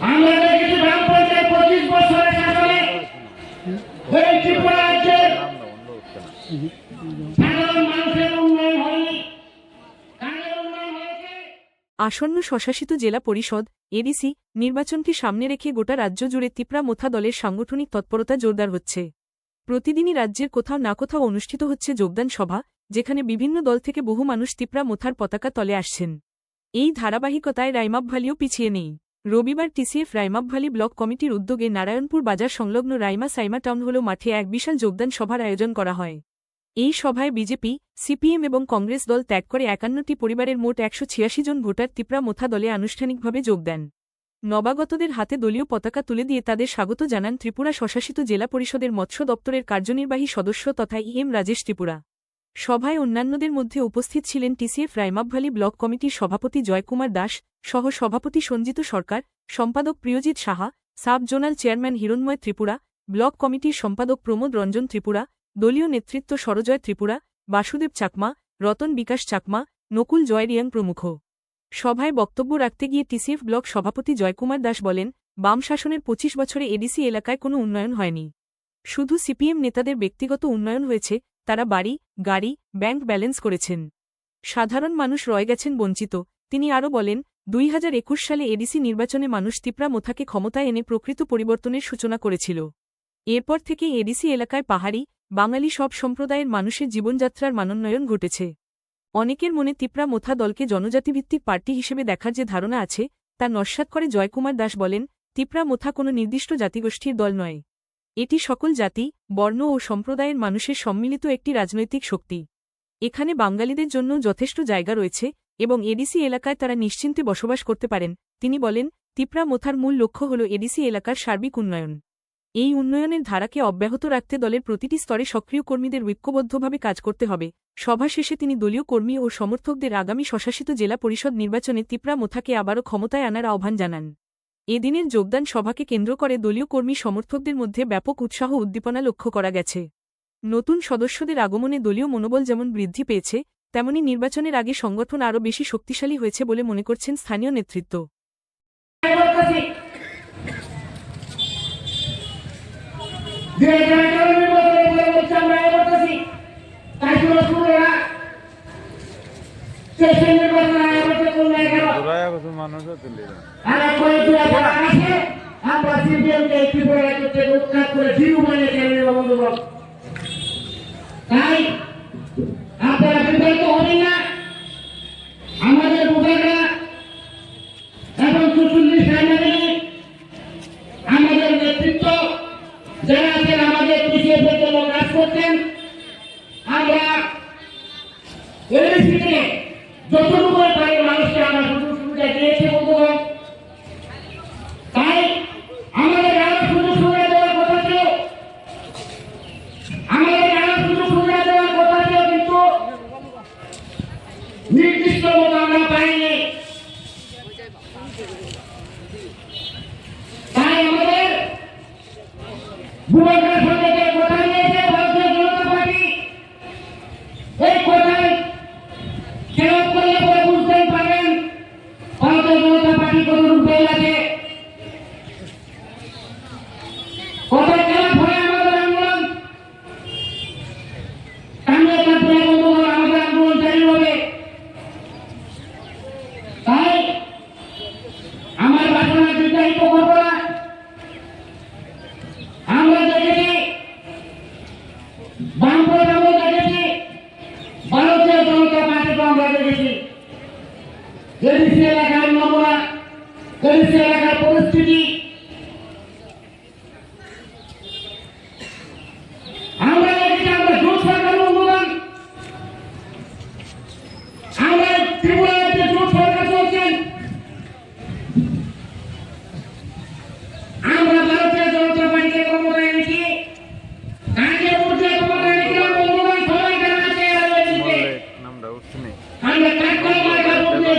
আমরা দেখেছি গ্রাম পঞ্চায়েত পঁচিশ শাসনে ত্রিপুরা রাজ্যের আসন্ন স্বশাসিত জেলা পরিষদ, এডিসি, নির্বাচনকে সামনে রেখে গোটা রাজ্য জুড়ে তিপ্রা মোথা দলের সাংগঠনিক তৎপরতা জোরদার হচ্ছে। প্রতিদিনই রাজ্যের কোথাও না কোথাও অনুষ্ঠিত হচ্ছে যোগদান সভা, যেখানে বিভিন্ন দল থেকে বহু মানুষ তিপ্রা মোথার পতাকা তলে আসছেন। এই ধারাবাহিকতায় রাইমাপভালিও পিছিয়ে নেই। রবিবার টিসিএফ রাইমাপভালি ব্লক কমিটির উদ্যোগে নারায়ণপুর বাজার সংলগ্ন রাইমা সাইমা টাউন হল মাঠে এক বিশাল যোগদান সভার আয়োজন করা হয়। এই সভায় বিজেপি, সিপিএম এবং কংগ্রেস দল ত্যাগ করে একান্নটি পরিবারের মোট একশো ছিয়াশি জন ভোটার তিপ্রা মোথা দলে আনুষ্ঠানিকভাবে যোগ দেন। নবাগতদের হাতে দলীয় পতাকা তুলে দিয়ে তাদের স্বাগত জানান ত্রিপুরা স্বশাসিত জেলা পরিষদের মৎস্য দপ্তরের কার্যনির্বাহী সদস্য তথা ইএম রাজেশ ত্রিপুরা। সভায় অন্যান্যদের মধ্যে উপস্থিত ছিলেন টিসিএফ রাইমাপভালি ব্লক কমিটির সভাপতি জয়কুমার দাস সহ সভাপতি সঞ্জিত সরকার, সম্পাদক Priyajit Saha, sub zonal chairman Hiranmoy Tripura, block কমিটির সম্পাদক প্রমোদ রঞ্জন ত্রিপুরা, দলীয় নেতৃত্ব সরজয় ত্রিপুরা, বাসুদেব চাকমা, রতন বিকাশ চাকমা, নকুল জয়রিয়াং প্রমুখ। সভায় বক্তব্য রাখতে গিয়ে টিসিএফ ব্লক সভাপতি জয়কুমার দাস বলেন, বাম শাসনের পঁচিশ বছরে এডিসি এলাকায় কোনো উন্নয়ন হয়নি। শুধু সিপিএম নেতাদের ব্যক্তিগত উন্নয়ন হয়েছে তারা বাড়ি, গাড়ি, ব্যাংক ব্যালেন্স করেছেন। সাধারণ মানুষ রয়ে গেছেন বঞ্চিত। তিনি আরও বলেন, দুই হাজার একুশ সালে এডিসি নির্বাচনে মানুষ তিপ্রা মোথাকে ক্ষমতায় এনে প্রকৃত পরিবর্তনের সূচনা করেছিল। এরপর থেকে এডিসি এলাকায় পাহাড়ি, বাঙালি সব সম্প্রদায়ের মানুষের জীবনযাত্রার মানোন্নয়ন ঘটেছে। অনেকের মনে তিপ্রা মোথা দলকে জনজাতিভিত্তিক পার্টি হিসেবে দেখার যে ধারণা আছে, তা নস্যাৎ করে জয়কুমার দাস বলেন, তিপ্রা মোথা কোনো নির্দিষ্ট জাতিগোষ্ঠীর দল নয়। এটি সকল জাতি, বর্ণ ও সম্প্রদায়ের মানুষের সম্মিলিত একটি রাজনৈতিক শক্তি। এখানে বাঙালিদের জন্য যথেষ্ট জায়গা রয়েছে, এবং এডিসি এলাকায় তারা নিশ্চিন্তে বসবাস করতে পারেন। তিনি বলেন, তিপ্রা মোথার মূল লক্ষ্য হল এডিসি এলাকার সার্বিক উন্নয়ন। এই উন্নয়নের ধারাকে অব্যাহত রাখতে দলের প্রতিটি স্তরে সক্রিয় কর্মীদের ঐক্যবদ্ধভাবে কাজ করতে হবে। সভা শেষে তিনি দলীয় কর্মী ও সমর্থকদের আগামী স্বশাসিত জেলা পরিষদ নির্বাচনে তিপ্রা মোথাকে আবারও ক্ষমতায় আনার আহ্বান জানান। এদিনের যোগদান সভাকে কেন্দ্র করে দলীয় কর্মী সমর্থকদের মধ্যে ব্যাপক উৎসাহ উদ্দীপনা লক্ষ্য করা গেছে। নতুন সদস্যদের আগমনে দলীয় মনোবল যেমন বৃদ্ধি পেয়েছে, তেমনি নির্বাচনের আগে সংগঠন আরও বেশি শক্তিশালী হয়েছে বলে মনে করছেন স্থানীয় নেতৃত্ব। করল এগারো মানুষও তুলি আমরা সিপিএমকে ত্রিপুরা রাজ্য থেকে উৎখাত করে জিরো বানিয়ে গেলেন তাই আপনারা বিভ্রান্ত হবেন না আমাদের ভোটাররা এবং সুচল্লিশ সামনে আমাদের নেতৃত্ব যারা আছেন আমাদের পিছিয়ে জন্য কাজ করছেন আমরা এলএসি থেকে যতটুকু পারি মানুষকে আমরা সুযোগ সুবিধা দিয়েছি বন্ধুগণ তাই আমাদের আরও সুযোগ সুবিধা দেওয়ার কথা ছিল আমাদের আরও সুযোগ সুবিধা দেওয়ার কথা ছিল কিন্তু নির্দিষ্ট মতো আমরা পাইনি তাই আমাদের ভুবনগর সরকারের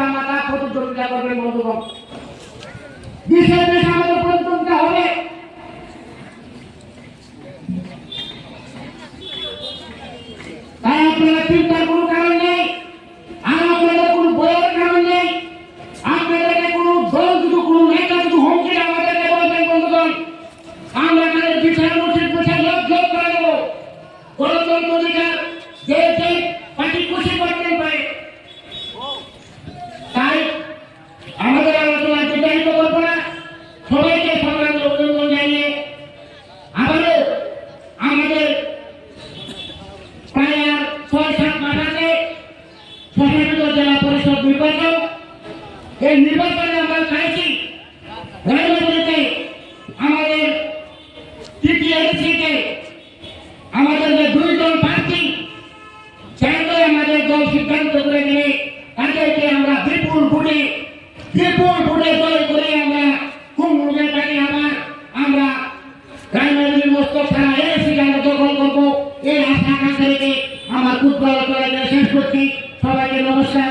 বাংলা প্রতিযোগিতা করবে বন্ধুগণ। দেশের দেশ আমাদের নির্বাচন, এই নির্বাচনে আমরা চাইছি রাজনীতিতে আমাদের টিপিএসসিতে আমাদের যে দুইজন প্রার্থী যাতে আমাদের দল সিদ্ধান্ত করে নিয়ে তাদেরকে আমরা বিপুল ভোটে বিপুল ভোটে জয় করে আমরা কুমুদের কাছে আবার আমরা রাজনৈতিক মস্তক থানা এসে আমরা দখল করব। এই আশা আকাঙ্ক্ষা রেখে আমার ক্ষুদ্র আলোচনা শেষ করছি। সবাইকে নমস্কার।